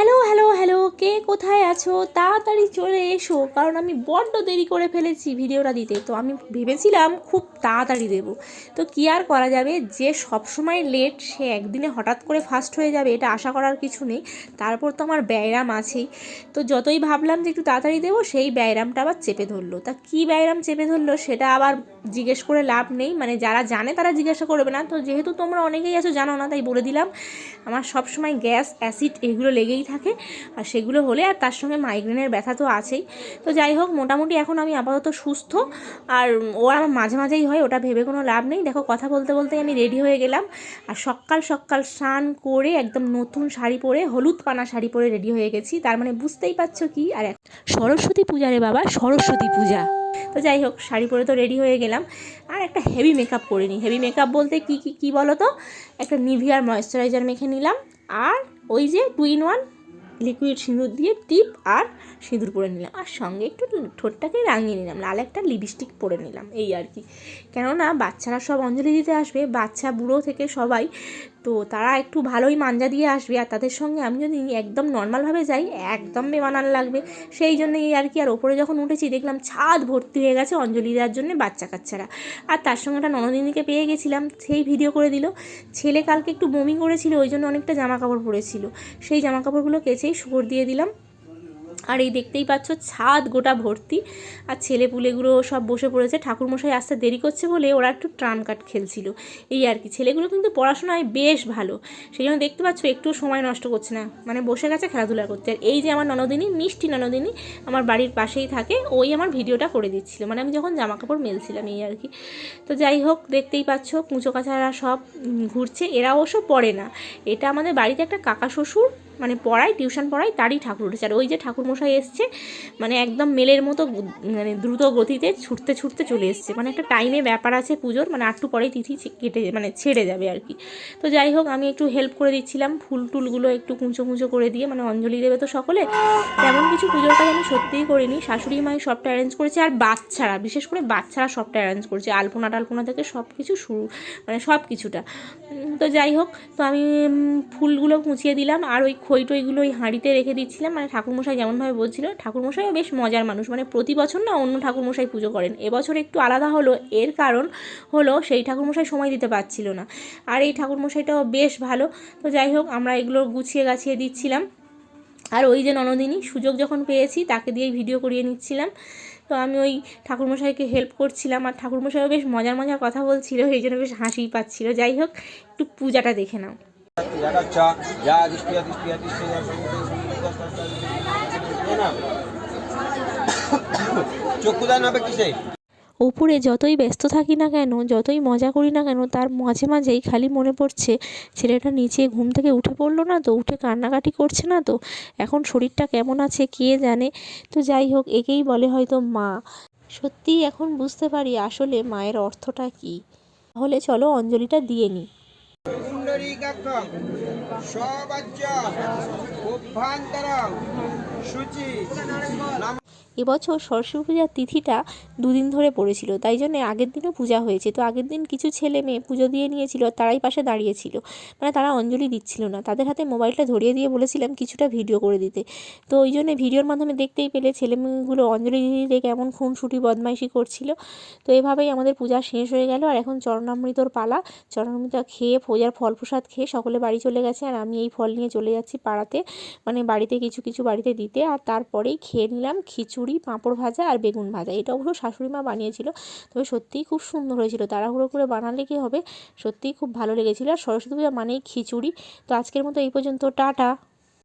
Hello hello hello, কে কোথায় আছো? তাড়াতাড়ি চলে এসো, কারণ আমি বড্ড দেরি করে ফেলেছি ভিডিওটা দিতে। তো আমি ভেবেছিলাম খুব তাড়াতাড়ি দেব। তো কী আর করা যাবে? যে সবসময় লেট সে একদিনে হঠাৎ করে ফাস্ট হয়ে যাবে, এটা আশা করার কিছু নেই। তারপর তো আমার ব্যায়াম আছেই। তো যতই ভাবলাম যে একটু তাড়াতাড়ি দেবো, সেই ব্যায়ামটা আবার চেপে ধরলো। তা কী ব্যায়াম চেপে ধরলো, সেটা আবার জিজ্ঞেস করে লাভ নেই। মানে যারা জানে তারা জিজ্ঞাসা করবে না। তো যেহেতু তোমরা অনেকেই আছো, জানো না, তাই বলে দিলাম। আমার সব সময় গ্যাস, অ্যাসিড এগুলো লেগেই থাকে। আর সেগুলো হলে আর তার সঙ্গে মাইগ্রেনের ব্যথা তো আছেই। তো যাই হোক, মোটামুটি এখন আমি আপাতত সুস্থ। আর ও আমার মাঝে মাঝেই হয়, ওটা ভেবে কোনো লাভ নেই। দেখো, কথা বলতে বলতে আমি রেডি হয়ে গেলাম। আর সকাল সকাল স্নান করে একদম নতুন শাড়ি পরে, হলুদ পানা শাড়ি পরে রেডি হয়ে গেছি। তার মানে বুঝতেই পারছ কি? আর সরস্বতী পূজা রে বাবা, সরস্বতী পূজা। তো যাই হোক, শাড়ি পরে তো রেডি হয়ে গেলাম। আর একটা হেভি মেকআপ করে নিই হেভি মেকআপ বলতে কী কী কী বলো তো একটা নিভিয়ার ময়েশ্চারাইজার মেখে নিলাম। আর ওই যে টু ইন ওয়ান লিকুইড সিঁদুর দিয়ে টিপ আর সিঁদুর পরে নিলাম। আর সঙ্গে একটু ঠোঁটটাকে রাঙিয়ে নিলাম। লাল একটা লিপস্টিক পরে নিলাম। এই আর কি। কেননা বাচ্চারা সব অঞ্জলি দিতে আসবে। বাচ্চা বুড়ো থেকে সবাই তো তারা একটু ভালোই মাঞ্জা দিয়ে আসবে আর তাদের সঙ্গে আমি যদি একদম নর্মালভাবে যাই, একদম বেমানান লাগবে। সেই জন্য এই আর কি, আর ওপরে যখন উঠেছি দেখলাম ছাদ ভর্তি হয়ে গেছে অঞ্জলি দেওয়ার জন্য বাচ্চা কাচ্চারা। আর তার সঙ্গে একটা ননদিনীকে পেয়ে গেছিলাম, সেই ভিডিও করে দিল। ছেলে কালকে একটু বমি করেছিল, ওই জন্য অনেকটা জামা কাপড় পরেছিল। সেই জামা কাপড়গুলো কেচেই শুকর দিয়ে দিলাম। আর এই দেখতেই পাচ্ছ ছাদ গোটা ভর্তি। আর ছেলে পুলেগুলো সব বসে পড়েছে। ঠাকুরমশাই আসতে দেরি করছে বলে ওরা একটু ট্রাম কাট খেলছিল। এই আর কি, ছেলেগুলো কিন্তু পড়াশোনায় বেশ ভালো। সেই জন্য দেখতে পাচ্ছ একটু সময় নষ্ট করছে না। মানে বসে গেছে খেলাধুলা করতে। আর এই যে আমার ননদিনী, মিষ্টি ননদিনী আমার বাড়ির পাশেই থাকে, ওই আমার ভিডিওটা করে দিচ্ছিল। মানে আমি যখন জামা কাপড় মেলছিলাম এই আর কি। তো যাই হোক, দেখতেই পাচ্ছ কুঁচো কাছারা সব ঘুরছে। এরা অবশ্য পড়ে না। এটা আমাদের বাড়িতে একটা কাকা শ্বশুর মানে পড়ায়, টিউশন পড়ায়, তারই ঠাকুর উঠেছে। আর ওই যে ঠাকুরমশাই এসছে মানে একদম মেলের মতো মানে দ্রুত গতিতে ছুটতে ছুটতে চলে এসছে। মানে একটা টাইমে ব্যাপার আছে পুজোর মানে আটটু পরেই তিথি কেটে মানে ছেড়ে যাবে আর কি। তো যাই হোক, আমি একটু হেল্প করে দিচ্ছিলাম ফুল টুলগুলো একটু কুঁচো কুঁচো করে দিয়ে মানে অঞ্জলি দেবে তো সকলে। তেমন কিছু পুজোর কাজ আমি সত্যিই করিনি। শাশুড়ি মাই সবটা অ্যারেঞ্জ করেছে, আর বাচ্চারা, বিশেষ করে বাচ্চারা সবটা অ্যারেঞ্জ করেছে। আলপনা টালপনা থেকে সব কিছু শুরু মানে সব কিছুটা তো যাই হোক, তো আমি ফুলগুলো কুচিয়ে দিলাম। আর ওই খই টইগুলো ওই হাঁড়িতে রেখে দিচ্ছিলাম। মানে ঠাকুরমশাই যেমনভাবে বলছিল, ঠাকুরমশাইও বেশ মজার মানুষ। মানে প্রতি বছর না অন্য ঠাকুরমশাই পুজো করেন। এবছর একটু আলাদা হলো, এর কারণ হলো সেই ঠাকুরমশাই সময় দিতে পারছিল না। আর এই ঠাকুরমশাইটাও বেশ ভালো। তো যাই হোক, আমরা এগুলো গুছিয়ে গাছিয়ে দিচ্ছিলাম। আর ওই যে ননদিনী, সুযোগ যখন পেয়েছি, তাকে দিয়েই ভিডিও করিয়ে নিচ্ছিলাম। তো আমি ওই ঠাকুরমশাইকে হেল্প করছিলাম। আর ঠাকুরমশাইও বেশ মজার মজার কথা বলছিল, এই জন্য বেশ হাসিই পাচ্ছিল। যাই হোক, একটু পূজাটা দেখে নাও। यागच्छ या दिष्टि अदिष्टि अदिष्टि চক্ষুদান হবে কিসে ওপরে যতই ব্যস্ত থাকি না কেন যতই মজা করি না কেন তার মাঝে মাঝেই খালি মনে পড়ছে ছেলেটা নিচে ঘুম থেকে উঠে পড়লো না তো উঠে কান্নাকাটি করছে না তো এখন শরীরটা কেমন আছে কে জানে তো যাই হোক একেই বলে হয়তো মা সত্যিই এখন বুঝতে পারি আসলে মায়ের অর্থটা কী তাহলে চলো অঞ্জলিটা দিয়ে নিই পুণ্ডরীকাক্ষং সবাজ্য অভ্যন্তরং নাম এবছর সরস্বতী পূজার তিথিটা দুদিন ধরে পড়েছিল, তাই জন্য আগের দিনও পূজা হয়েছে। তো আগের দিন কিছু ছেলে মেয়ে পুজো দিয়ে নিয়েছিল তারাই পাশে দাঁড়িয়েছিল মানে তারা অঞ্জলি দিচ্ছিল না। তাদের হাতে মোবাইলটা ধরিয়ে দিয়ে বলেছিলাম কিছুটা ভিডিও করে দিতে। তো ওই জন্য ভিডিওর মাধ্যমে দেখতেই পেলে ছেলে মেয়েগুলো অঞ্জলি দিতে কেমন খুনসুটি, বদমাইশি করছিল। তো এভাবেই আমাদের পূজা শেষ হয়ে গেল, আর এখন চরণামৃতর পালা। চরণামৃত খেয়ে পূজার ফল প্রসাদ খেয়ে সকলে বাড়ি চলে গেছে, আর আমি এই ফল নিয়ে চলে যাচ্ছি পাড়াতে মানে বাড়িতে কিছু কিছু বাড়িতে দিতে। আর তারপরেই খেয়ে নিলাম খিচুড়ি পাঁপড় ভাজা আর বেগুন ভাজা। এটা অবশ্য শাশুড়ি মা বানিয়েছিল, তবে সত্যিই খুব সুন্দর হয়েছিল। তাড়াহুড়ো করে বানালে কি হবে? সত্যিই খুব ভালো লেগেছিলো। আর সরস্বতী পূজা মানেই খিচুড়ি। তো আজকের মতো এই পর্যন্ত। টাটা!